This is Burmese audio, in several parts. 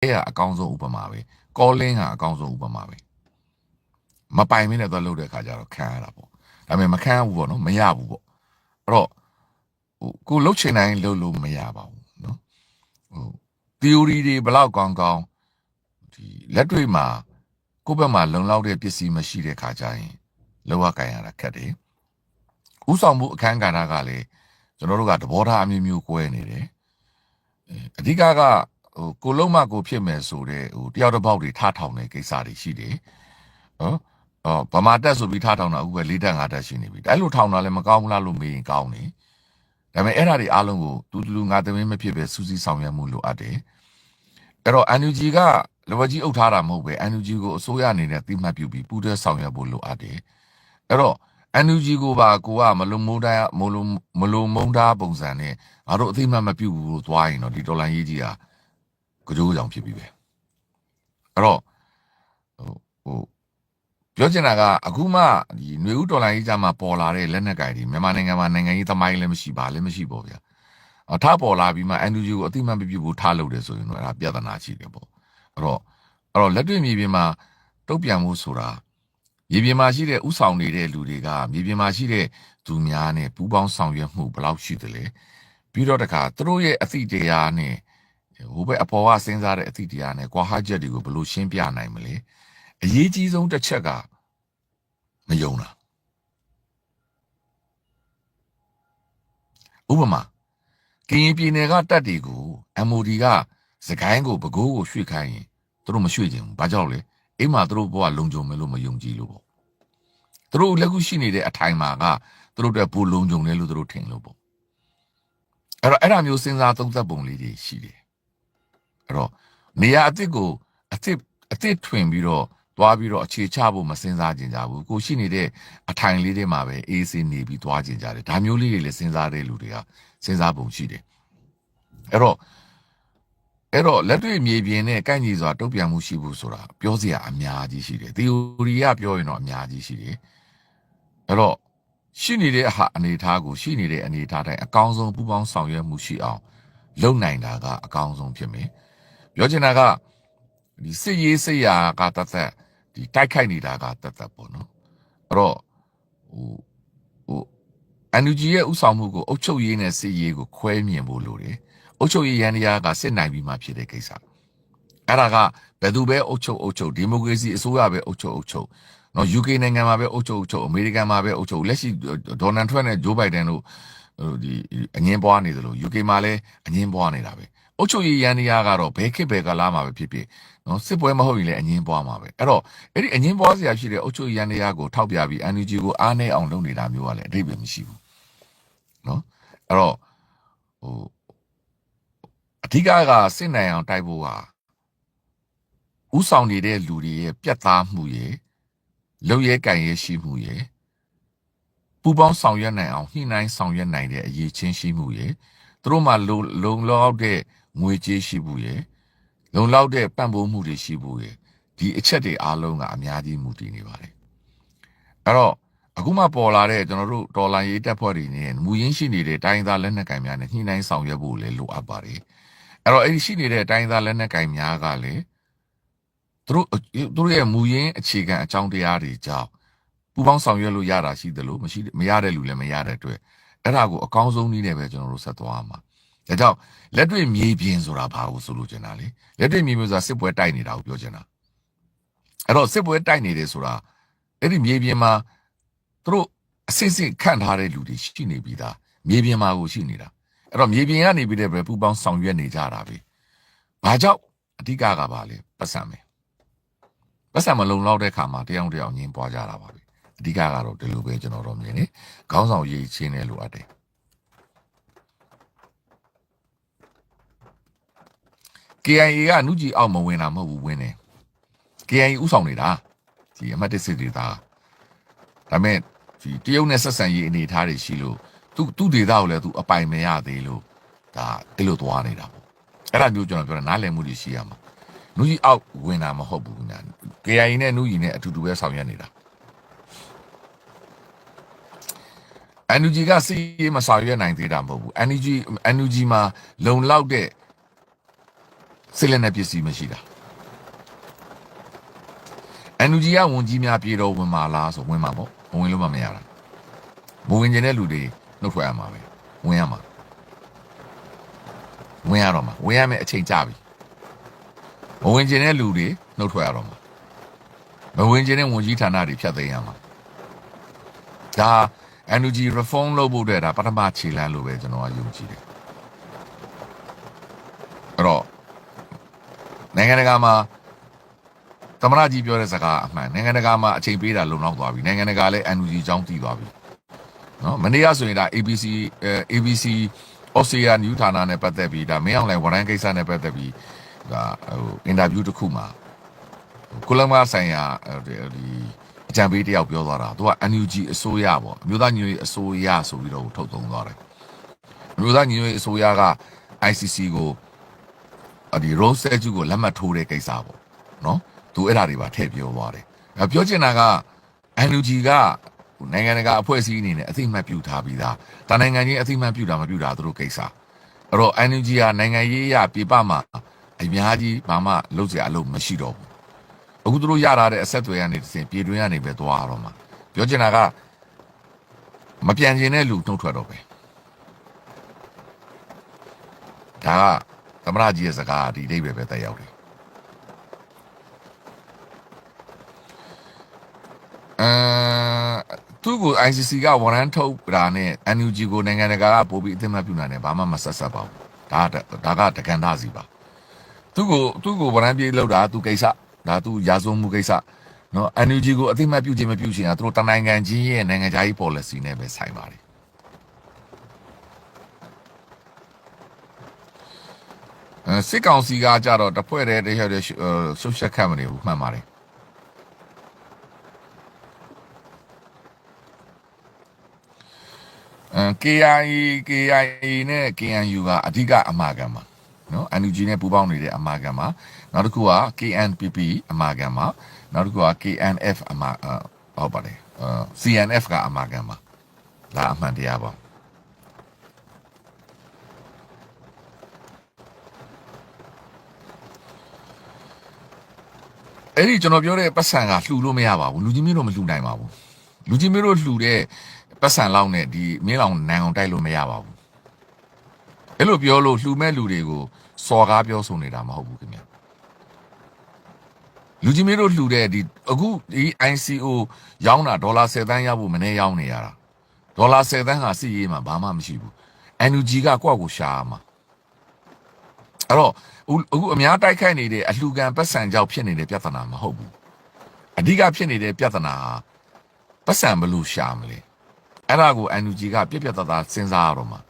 ကအကောင်းဆုံးဥပမာပဲကောလင်းကအကောင်းဆုံးဥပမာပဲမပိုင်မင်းနဲ့သွားလုပ်တဲ့ခါကျတော့ခံရတာပေါ့ဒါပေမဲ့မခံရဘူးပေါ့နော်မရဘူးပေါ့အဲ့တော့ဟိုကိုလှုပ်ချင်တိုင်းလှုပ်လို့မရပါဘူးနော်ဟို theory တွေဘလောက်ကောင်းကောင်းဒီလက်တွေ့မှာကိုယ့်ဘက်မှာလုံလောက်တဲ့ပစ္စည်းမရှိတဲ့ခါကျရင်လောကကံရတာခက်တယ်ဥဆောင်မှုအခန်းကဏ္ဍကလည်းကျွန်တော်တို့ကသဘောထားအမျိုးမျိုးကွဲနေတယ်အဓိကက ဟိုကိုလုံးမကိုဖြစ်မယ်ဆိုတဲ့ဟိုတယောက်တစ်ပေါက်တွေထားထောင်တဲ့ကိစ္စတွေရှိတယ်နော်အော်ဗမာတက်ဆိုပြီးထားထောင်တာအခုပဲ၄တက်၅တက်ရှိနေပြီအဲ့လိုထောင်တာလည်းမကောင်းဘူးလားလို့မေးရင်ကောင်းတယ်ဒါပေမဲ့အဲ့ဓာတွေအားလုံးကိုတူတူငါသမင်းမဖြစ်ပဲစူးစီးဆောင်ရွက်မှုလိုအပ်တယ်အဲ့တော့ NUG ကလဝကြီးအုပ်ထားတာမဟုတ်ပဲ NUG ကိုအစိုးရအနေနဲ့တိမှတ်ပြုပြီးပူးတွဲဆောင်ရွက်ဖို့လိုအပ်တယ်အဲ့တော့ NUG ကိုပါကိုကမလုံမုန်းတိုင်းမလုံမလုံမုန်းတာပုံစံနဲ့ငါတို့အသိမှတ်မပြုဘူးလို့သွားရင်တော့ဒီတော်လိုင်းရေးကြီးက ကြိုးကြောင်ဖြစ်ပြီပဲအဲ့တော့ဟိုဟိုပြောချင်တာကအခုမှဒီຫນွေဦးတော်လိုင်းရေးကြမှာပေါ်လာတဲ့လက်နက်ကင်တွေမြန်မာနိုင်ငံမှာနိုင်ငံရေးသမိုင်းလည်းမရှိပါလည်းမရှိပေါ့ဗျာအထားပေါ်လာပြီးမှ NUG ကိုအသိမှတ်မပြုဘူးထားလို့တယ်ဆိုရင်တော့အဲ့ဒါပြဿနာရှိတယ်ပေါ့အဲ့တော့အဲ့တော့လက်တွေ့မြေပြင်မှာတုတ်ပြန်မှုဆိုတာမြေပြင်မှာရှိတဲ့ဥဆောင်နေတဲ့လူတွေကမြေပြင်မှာရှိတဲ့သူများနဲ့ပူးပေါင်းဆောင်ရွက်မှုဘယ်လောက်ရှိသလဲပြီးတော့တခါသူတို့ရဲ့အသည့်တရားနဲ့ ဟိုဘက်အပေါ်ကစဉ်းစားတဲ့အသည့်တရားနဲ့ကွာဟချက်တွေကိုဘယ်လိုရှင်းပြနိုင်မလဲအရေးကြီးဆုံးတစ်ချက်ကမယုံတာဥပမာကရင်ပြည်နယ်ကတပ်တွေကို MOD ကစကိုင်းကိုပဲခူးကိုရွှေ့ခိုင်းရင်သူတို့မရွှေ့ချင်ဘူးဘာကြောင့်လဲအိမ်မှာသူတို့ဘဝလုံခြုံမယ်လို့မယုံကြည်လို့ပေါ့သူတို့လက်ခုရှိနေတဲ့အထိုင်မှာကသူတို့အတွက်ပိုလုံခြုံတယ်လို့သူတို့ထင်လို့ပေါ့အဲ့တော့အဲ့ဒါမျိုးစဉ်းစားသုံးသပ်ပုံလေးတွေရှိတယ် အဲ့တော့နေရာအစ်စ်ကိုအစ်စ်အစ်စ်ထွင်ပြီးတော့သွားပြီးတော့အခြေချဖို့မစဉ်းစားကြင်ကြဘူးကိုရှိနေတဲ့အထိုင်လေးတွေမှာပဲအေးဆေးနေပြီးသွားကြင်ကြတယ်ဒါမျိုးလေးတွေလည်းစဉ်းစားတဲ့လူတွေကစဉ်းစားပုံရှိတယ်အဲ့တော့အဲ့တော့လက်တွေ့မြေပြင်နဲ့ကိုက်ညီစွာတုံ့ပြန်မှုရှိဖို့ဆိုတာပြောစရာအများကြီးရှိတယ်။ theory ကပြောရင်တော့အများကြီးရှိတယ်။အဲ့တော့ရှိနေတဲ့ဟာအနေအထားကိုရှိနေတဲ့အနေအထားတိုင်းအကောင်းဆုံးပူးပေါင်းဆောင်ရွက်မှုရှိအောင်လုပ်နိုင်တာကအကောင်းဆုံးဖြစ်မယ်။ ပြောချင်တာကဒီစစ်ရေးစစ်ရာကတသက်ဒီတိုက်ခိုက်နေတာကတသက်ပေါ့နော်။အဲ့တော့ဟိုဟို NUG ရဲ့ဥဆောင်မှုကိုအုပ်ချုပ်ရေးနဲ့စစ်ရေးကိုခွဲမြင်ဖို့လိုတယ်။အုပ်ချုပ်ရေးရန်တရားကစစ်နိုင်ပြီးမှဖြစ်တဲ့ကိစ္စ။အဲ့ဒါကဘယ်သူပဲအုပ်ချုပ်အုပ်ချုပ်ဒီမိုကရေစီအစိုးရပဲအုပ်ချုပ်အုပ်ချုပ်နော် UK နိုင်ငံမှာပဲအုပ်ချုပ်အုပ်ချုပ်အမေရိကန်မှာပဲအုပ်ချုပ်လက်ရှိဒေါ်နယ်ထရန့်နဲ့ဂျိုးဘိုင်ဒန်တို့ဟိုဒီအငင်းပွားနေသလို UK မှာလည်းအငင်းပွားနေတာပဲ အုပ်ချုပ်ရေးရန်တရားကတော့ဘယ်ခေတ်ဘယ်ကာလမှာပဲဖြစ်ဖြစ်နော်စစ်ပွဲမဟုတ်ရင်လည်းအငင်းပွားမှာပဲအဲ့တော့အဲ့ဒီအငင်းပွားစရာရှိတဲ့အုပ်ချုပ်ရေးရန်တရားကိုထောက်ပြပြီး NUG ကိုအားနည်းအောင်လုပ်နေတာမျိုးကလည်းအတိတ်ပဲမရှိဘူးနော်အဲ့တော့ဟိုအဓိကကစစ်နိုင်အောင်တိုက်ဖို့ကဥဆောင်နေတဲ့လူတွေရဲ့ပြတ်သားမှုရဲ့လုံရဲကံရဲရှိမှုရဲ့ပူပေါင်းဆောင်ရွက်နိုင်အောင်ညှိနှိုင်းဆောင်ရွက်နိုင်တဲ့အရေးချင်းရှိမှုရဲ့သူတို့မှလုံလုံလောက်တဲ့ ငွေကြေးရှိမှုရဲ့လုံလောက်တဲ့ပံ့ပိုးမှုတွေရှိဖို့ရဲ့ဒီအချက်တွေအားလုံးကအများကြီးမူတည်နေပါတယ်အဲ့တော့အခုမှပေါ်လာတဲ့ကျွန်တော်တို့ဒေါ်လာရေးတက်ဖွဲ့တွေနဲ့မူရင်းရှိနေတဲ့တိုင်းသားလက်နက်ကင်များနဲ့ညှိနှိုင်းဆောင်ရွက်ဖို့လည်းလိုအပ်ပါတယ်အဲ့တော့အဲ့ဒီရှိနေတဲ့တိုင်းသားလက်နက်ကင်များကလည်းသူတို့သူတို့ရဲ့မူရင်းအခြေခံအကြောင်းတရားတွေကြောင့်ပူပေါင်းဆောင်ရွက်လို့ရတာရှိတယ်လို့မရှိမရတဲ့လူလည်းမရတဲ့အတွက်အဲ့ဒါကိုအကောင်းဆုံးနည်းနဲ့ပဲကျွန်တော်တို့ဆက်သွားမှာ ဒါကြောင့်လက်တွေ့မြေပြင်ဆိုတာဘာကိုဆိုလို့ကျင်တာလေလက်တွေ့မြေပြင်ဆိုတာစစ်ပွဲတိုက်နေတာကိုပြောချင်တာအဲ့တော့စစ်ပွဲတိုက်နေတယ်ဆိုတာအဲ့ဒီမြေပြင်မှာသူတို့အစစ်စစ်ခန့်ထားတဲ့လူတွေရှိနေပြီးသားမြေပြင်မှာကိုရှိနေတာအဲ့တော့မြေပြင်ကနေပြီးတဲ့ပဲပူပေါင်းဆောင်ရွက်နေကြတာပဲဘာကြောင့်အဓိကကပါလေပတ်စံမယ်ပတ်စံမလုံလောက်တဲ့ခါမှာတယောက်တယောက်ညင်းပွားကြတာပါပဲအဓိကကတော့ဒီလိုပဲကျွန်တော်တို့မြင်နေခေါင်းဆောင်ရေးချင်းတယ်လို့အပ်တယ် KIA ကနုကြီးအောက်မဝင်တာမဟုတ်ဘူးဝင်တယ် KIA ဥဆောင်နေတာဒီအမတ်တစ်စစ်ဒေတာဒါပေမဲ့ဒီတရုတ်နဲ့ဆက်ဆံရေးအနေအထားတွေရှိလို့သူသူ့ဒေတာကိုလည်းသူအပိုင်မရသေးလို့ဒါအဲ့လိုသွားနေတာပေါ့အဲ့ဒါမျိုးကျွန်တော်ပြောတာနားလည်မှုတွေရှိရမှာနုကြီးအောက်ဝင်တာမဟုတ်ဘူးညာ KIA နဲ့နုကြီးနဲ့အတူတူပဲဆောင်ရွက်နေတာ NUG ကစီးရေးမဆောင်ရွက်နိုင်သေးတာမဟုတ်ဘူး NUG NUG မှာလုံလောက်တဲ့ စစ်လက်နဲ့ပစ္စည်းမရှိတာ NUG ကဝန်ကြီးများပြေတော့ဝင်မှာလားဆိုဝင်မှာပေါ့မဝင်လို့မှမရတာမဝင်ကျင်တဲ့လူတွေနှုတ်ထွက်ရမှာပဲဝင်ရမှာဝင်ရတော့မှာဝင်ရမယ်အချိန်ကြပြီမဝင်ကျင်တဲ့လူတွေနှုတ်ထွက်ရတော့မှာမဝင်ကျင်တဲ့ဝန်ကြီးဌာနတွေဖြတ်သိမ်းရမှာဒါ NUG reform လုပ်ဖို့အတွက်ဒါပထမခြေလှမ်းလို့ပဲကျွန်တော်ကယုံကြည်တယ်အဲ့တော့ နိုင်ငံတကာမှာသမရကြီးပြောတဲ့စကားအမှန်နိုင်ငံတကာမှာအချိန်ပေးတာလုံလောက်သွားပြီနိုင်ငံတကာလည်း NUG အကြောင်းတည်သွားပြီနော်မနေ့ကဆိုရင်ဒါ ABC အဲ ABC ဩစတြေးလျနယူးဌာနနဲ့ပတ်သက်ပြီးဒါမင်းအောင်လှိုင်ဝရန်ကိစ္စနဲ့ပတ်သက်ပြီးဒါဟိုအင်တာဗျူးတစ်ခုမှာကိုလမ်မာဆိုင်ရာဒီအကြံပေးတယောက်ပြောသွားတာသူက NUG အစိုးရပေါ့အမျိုးသားညီညွတ်ရေးအစိုးရဆိုပြီးတော့ထုတ်သုံးသွားတယ်အမျိုးသားညီညွတ်ရေးအစိုးရက ICC ကို ဒီ Rose Statute ကိုလက်မှတ်ထိုးတဲ့ကိစ္စပေါ့နော်သူအဲ့ဒါတွေပါထည့်ပြောသွားတယ်။ပြောချင်တာက NUG ကနိုင်ငံတကာအဖွဲ့အစည်းအနေနဲ့အသိမှတ်ပြုထားပြီးသား။တာနိုင်ငံချင်းအသိမှတ်ပြုတာမပြုတာသူတို့ကိစ္စ။အဲ့တော့ NUG ကနိုင်ငံရေးအရပြပမှာအများကြီးဘာမှလုပ်စရာအလုပ်မရှိတော့ဘူး။အခုသူတို့ရလာတဲ့အဆက်အသွယ်ကနေတစ်စင်ပြည်တွင်းကနေပဲသွားရတော့မှာ။ပြောချင်တာကမပြန်ကျင်တဲ့လူနှုတ်ထွက်တော့ပဲ။ဒါက သမရကြီးရဲ့စကားဒီအိဗယ်ပဲတက်ရောက်တယ်။အဲသူ့ကို ICC ကဝရမ်းထုတ်တာနဲ့ NUG ကိုနိုင်ငံတကာကပို့ပြီးအသိမှတ်ပြုနိုင်တယ်ဘာမှမဆက်ဆက်ပါဘူး။ဒါကဒါကတကန်သားစီပါ။သူ့ကိုသူ့ကိုဝရမ်းပြေးလောက်တာသူကိစ္စဒါသူရာဇဝမှုကိစ္စနော် NUG ကိုအသိမှတ်ပြုခြင်းမပြုခြင်းကသူတို့တနိုင်ငံချင်းရဲ့နိုင်ငံခြားရေး policy နဲ့ပဲဆိုင်ပါတယ်။ စစ်ကောင်စီကကြတော့တဖွဲ့တည်းတည်းရတဲ့ရှုပ်ရှက်ခတ်မနေဘူးမှန်ပါတယ်အဲ KIA KIA နဲ့ KNU ကအဓိကအမှားခံပါနော် NUG နဲ့ပူးပေါင်းနေတဲ့အမှားခံပါနောက်တစ်ခုက KNPP အမှားခံပါနောက်တစ်ခုက KNF အမှားဟုတ်ပါတယ်အဲ CNF ကအမှားခံပါဒါအမှန်တရားပါ အဲ့ဒီကျွန်တော်ပြောတဲ့ပတ်စံကလှူလို့မရပါဘူးလူကြီးမျိုးတော့မလှူနိုင်ပါဘူးလူကြီးမျိုးတို့လှူတဲ့ပတ်စံလောက်နဲ့ဒီမင်းလောင်နိုင်အောင်တိုက်လို့မရပါဘူးအဲ့လိုပြောလို့လှူမဲ့လူတွေကိုစော်ကားပြောဆိုနေတာမဟုတ်ဘူးခင်ဗျလူကြီးမျိုးတို့လှူတဲ့ဒီအခုဒီ ICO ရောင်းတာဒေါ်လာ10သန်းရဖို့မနေရောင်းနေရတာဒေါ်လာ10သန်းဟာစီရေးမှာဘာမှမရှိဘူး NUG ကကိုယ့်ကိုရှားမှာအဲ့တော့ အခုအများတိုက်ခိုက်နေတဲ့အလှူခံပတ်စံကြောင့်ဖြစ်နေတဲ့ပြဿနာမဟုတ်ဘူးအဓိကဖြစ်နေတဲ့ပြဿနာဟာပတ်စံဘလို့ရှာမလဲအဲ့ဒါကို NUG ကပြက်ပြက်သားသားစဉ်းစားရတော့မှာ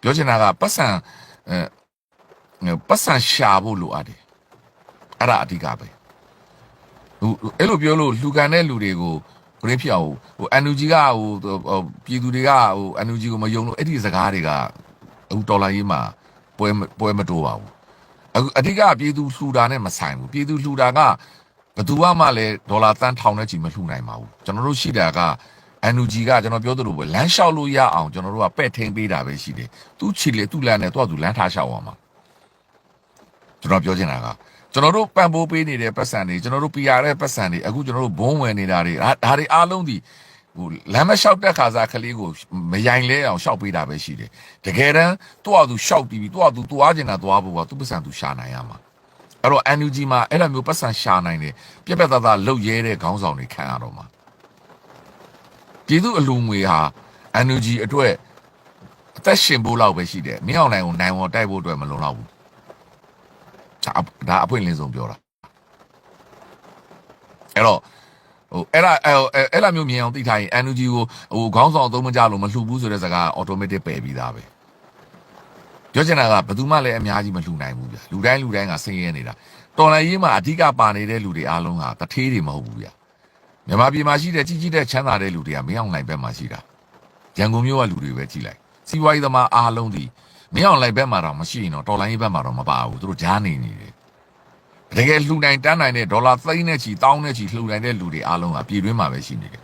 ပြောချင်တာကပတ်စံအဲပတ်စံရှာဖို့လိုအပ်တယ်အဲ့ဒါအဓိကပဲဟိုအဲ့လိုပြောလို့လှူခံတဲ့လူတွေကိုဘရင်းဖြစ်အောင်ဟို NUG ကဟိုပြည်သူတွေကဟို NUG ကိုမယုံလို့အဲ့ဒီစကားတွေကဟိုဒေါ်လာရေးမှာပွဲပွဲမတိုးပါဘူး အခုအဓိကပြည်သူလှူတာနဲ့မဆိုင်ဘူးပြည်သူလှူတာကဘယ်သူမှလည်းဒေါ်လာတန်းထောင်နဲ့ချီမလှူနိုင်ပါဘူးကျွန်တော်တို့ရှိတာက NUG ကကျွန်တော်ပြောသလိုပဲလမ်းလျှောက်လို့ရအောင်ကျွန်တော်တို့ကပဲ့ထင်းပေးတာပဲရှိတယ်သူ့ချီလေသူ့လမ်းနဲ့သူ့အတူလမ်းထားလျှောက်အောင်မှာကျွန်တော်ပြောချင်တာကကျွန်တော်တို့ပံ့ပိုးပေးနေတဲ့ပတ်စံတွေကျွန်တော်တို့ PR တဲ့ပတ်စံတွေအခုကျွန်တော်တို့ဘုံဝင်နေတာတွေဒါတွေအားလုံးဒီ ဟိုလမ်းမလျှောက်တဲ့ခါစားကလေးကိုမယိုင်လဲအောင်လျှောက်ပေးတာပဲရှိတယ်တကယ်တမ်းသူ့အတူလျှောက်ပြီးသူ့အတူသွားကျင်တာသွားဖို့ကသူ့ပတ်စံသူရှာနိုင်ရမှာအဲ့တော့ NUG မှာအဲ့လိုမျိုးပတ်စံရှာနိုင်တယ်ပြက်ပြက်သားသားလှုပ်ရဲတဲ့ခေါင်းဆောင်တွေခံရတော့မှာပြည်သူအလူငွေဟာ NUG အတွက်အသက်ရှင်ဖို့လောက်ပဲရှိတယ်မင်းအောင်နိုင်ကိုနိုင်ဝေါ်တိုက်ဖို့အတွက်မလုံလောက်ဘူးဒါဒါအဖွင့်လင်းဆုံးပြောတာအဲ့တော့ ဟိုအဲ့ဒါအဲ့အဲ့လိုမျိုးမြင်အောင်သိထားရင် NUG ကိုဟိုခေါင်းဆောင်သုံးမကြလို့မလှူဘူးဆိုတဲ့စကား automatic ပယ်ပြီးသားပဲပြောချင်တာကဘယ်သူမှလည်းအများကြီးမလှူနိုင်ဘူးဗျလူတိုင်းလူတိုင်းကဆင်းရဲနေတာတော်လိုင်းရေးမှာအဓိကပါနေတဲ့လူတွေအားလုံးဟာတထေးတွေမဟုတ်ဘူးဗျမြန်မာပြည်မှာရှိတဲ့ကြီးကြီးတဲ့ချမ်းသာတဲ့လူတွေကမင်းအောင်နိုင်ဘက်မှာရှိတာရန်ကုန်မြို့ကလူတွေပဲကြည်လိုက်စီးပွားရေးသမားအားလုံးဒီမင်းအောင်လိုက်ဘက်မှာတော့မရှိရင်တော့တော်လိုင်းရေးဘက်မှာတော့မပါဘူးသူတို့ကြားနေနေတယ် တကယ်လှူနိုင်တန်းနိုင်တဲ့ဒေါ်လာသိန်းနဲ့ချီတောင်းနဲ့ချီလှူနိုင်တဲ့လူတွေအားလုံးကပြည်တွင်းမှာပဲရှိနေတယ်